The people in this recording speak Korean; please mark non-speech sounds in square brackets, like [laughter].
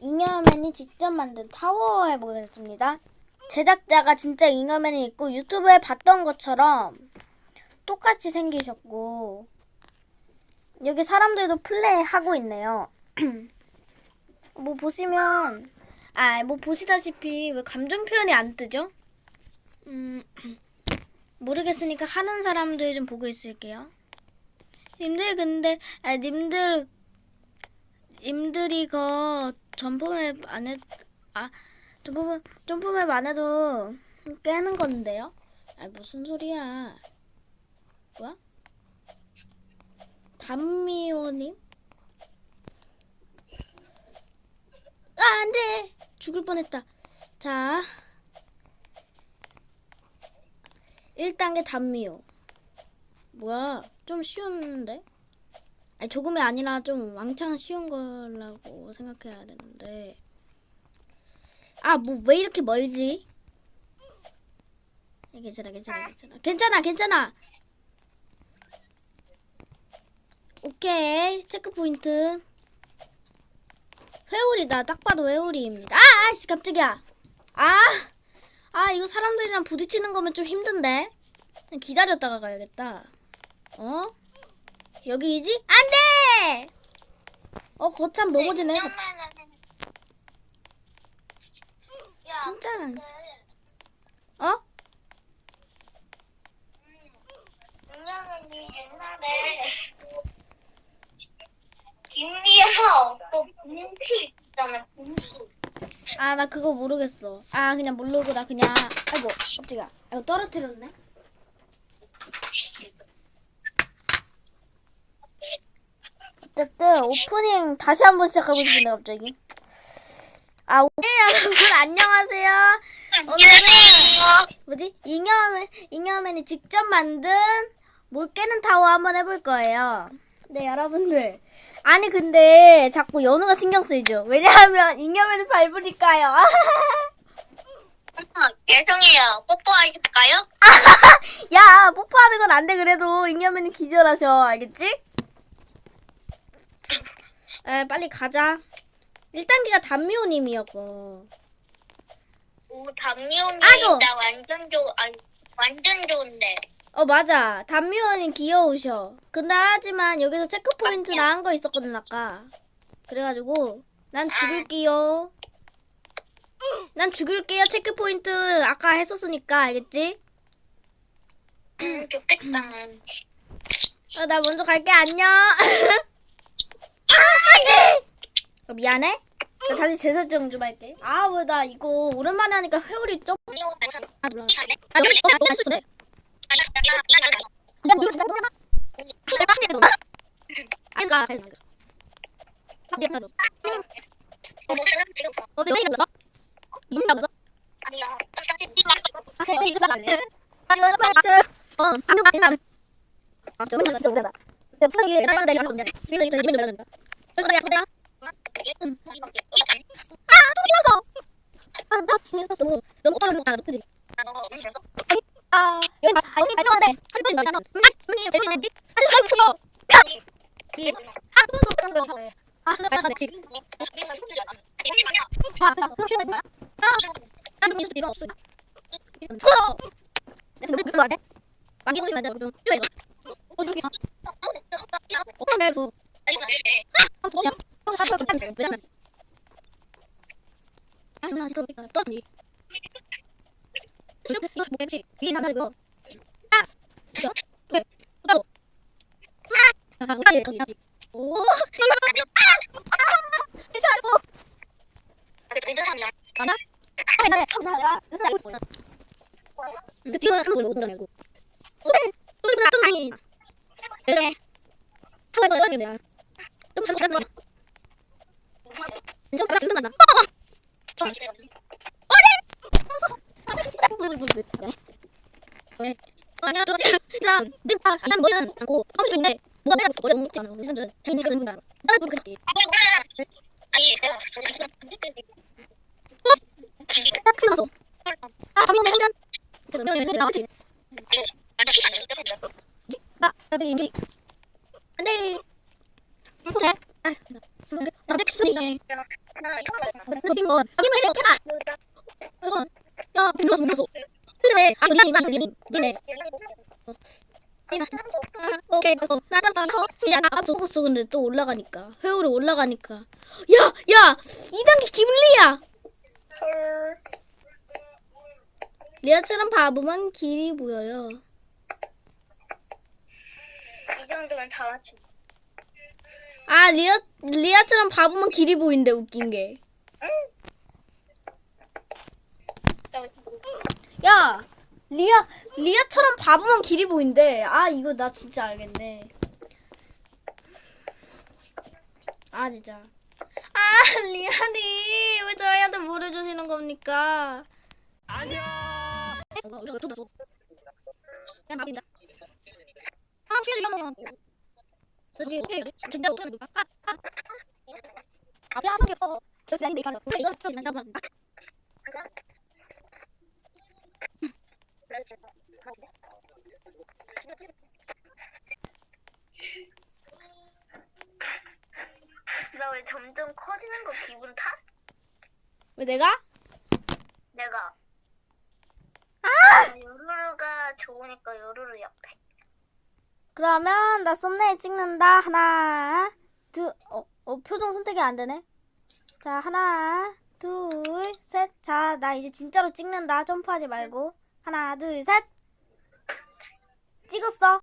잉여맨이 직접 만든 타워 해보겠습니다. 제작자가 진짜 잉여맨이 있고 유튜브에 봤던 것처럼 똑같이 생기셨고 여기 사람들도 플레이하고 있네요. [clears throat] 뭐 보시면 아 뭐 보시다시피 왜 감정 표현이 안 뜨죠? 음 [clears throat] 모르겠으니까 하는 사람들 좀 보고 있을게요. 님들 근데 아 님들 님들이 그 점프맵 안 해, 아, 점프맵, 점프맵 안 해도 깨는 건데요? 아, 무슨 소리야. 뭐야? 담미호님? 아, 안 돼! 죽을 뻔했다. 자. 1단계 담미호. 뭐야, 좀 쉬운데? 아니, 조금이 아니라 좀 왕창 쉬운 거라고 생각해야 되는데. 아, 뭐, 왜 이렇게 멀지? 야, 괜찮아, 괜찮아, 괜찮아. 괜찮아, 괜찮아! 오케이. 체크포인트. 회오리다. 딱 봐도 회오리입니다. 아, 아씨, 깜짝이야. 아! 아, 이거 사람들이랑 부딪히는 거면 좀 힘든데? 기다렸다가 가야겠다. 어? 여기이지? 안 돼! 어, 거참 넘어지네. 진짜. 어? 옛날에 김리아가 없고 분수 있잖아 분수 아, 나 그거 모르겠어. 아, 그냥 모르고 나 그냥. 아이고, 깜짝이야. 아이고, 떨어뜨렸네. 어쨌든, 오프닝 다시 한번 시작하고 싶은데, 갑자기. 아, 오- 네, 여러분, 안녕하세요. 안녕하세요 뭐지? 잉여맨, 잉여맨이 직접 만든 못 깨는 타워 한번 해볼 거예요. 네, 여러분들. 아니, 근데 자꾸 연우가 신경 쓰이죠? 왜냐하면 잉여맨을 밟으니까요. 죄송해요 뽀뽀하실까요? [laughs] 야, 뽀뽀하는 건 안 돼, 그래도. 잉여맨이 기절하셔. 알겠지? 에, 빨리 가자. 1단계가 담미호님이었고. 오 담요는 아이고. 진짜 완전 좋 아니 완전 좋은데 어, 맞아. 담미호님 귀여우셔. 근데 하지만 여기서 체크포인트 나은 거 있었거든, 아까. 그래가지고, 난 죽을게요. 난 죽을게요, 체크포인트. 아까 했었으니까, 알겠지? 음 좋겠다 어, 나 먼저 갈게, 안녕. [laughs] 아, 안 돼! 어, 미안해? 나 다시 재설정 좀 할게. 아, 왜 나 이거 오랜만에 하니까 회오리 좀. 아, 몰라. 아, 여기, 어, 안 쓰네. 근데 뭐, 이거 뭐야? 이거 빡치게 돼, 너무. 아이고, 아이고, 아이고. 아, 미안, 미안. 어, 왜 이러죠? 이민가 보죠? 아, 쟤 이제 나갈래. 아, 이거 가세요. 어, 한명 같은 사람. 아, 맨날 진짜 못한다. 내가 수학이 나이한테 이러는 건데. 이거 이거 이민가 보는다. 이거 내가 내가 아, 또 뛰었어. 아, 나 이거 너무 너무 어떤 거 같아, 그지? 아니, 아, 여기 말, 아, 여기 발표하는데 한 번이 나면, 음, 언니 배우는 아주 잘 쳐요. 이, 아, 손수 그런 거 해. 아, 진짜 잘 지. 아, 나 그거 싫어해 뭐야? 아, 나는 뉴스 이런 없어. 쳐. 내가 왜 그거 안 해? 왕기 보지 말자, 그거. 쭉 이거. 어. 어떤. 아. 어, 안 해? 아. 아. 아, 아, 어디 아. 맞아? 아? 근데 지금 여기 지금. 어. 아? 어, 지금 진짜 늘 아, 난 머리는 않고 하고 있는데 뭐가 내가 머리 못 먹지 않아. 그 사람들 자기네 그런 건 알아. 나는 모르겠지 딱 끝났어. 아, 잠깐만, 내가 그냥 진짜 몇 년이 나왔지. 나, 나도 이미 아, 섹시. 느낌 뭐 여기만 해 어떻게 봐야 밀었어 밀었어 근데 아 리안이 나 리안이 리네 오케이 됐어 나 알았어 이거 진짜 나 죽었어 근데 또 올라가니까 회오리 올라가니까 야 야 2단계 기블리야 헐. 리아처럼 바보만 길이 보여요 이 정도면 다 맞춘. 아 리아 리아처럼 바보만 길이 보인대 웃긴 게 야, 리아, 리아처럼 바보만 길이 보인대. 아, 이거 나 진짜 알겠네. 아, 진짜. 아, 리아니, 왜 저희한테 뭘 해주시는 겁니까? 안녕! 아. 저기, 어떻게, 진짜 어떻게 해야 될까? 아, 아. 앞에 한 손이 없어. 저기 아닌데, 이거. 이거 저기 난다고. 나왜 점점 커지는 거 기분 탓? 왜 내가? 내가. 아! 요루루가 좋으니까 요루루 옆에. 그러면 나 썸네일 찍는다. 하나, 둘, 어, 어, 표정 선택이 안 되네. 자, 하나, 둘, 셋. 자, 나 이제 진짜로 찍는다. 점프하지 말고. 하나, 둘, 셋. 찍었어.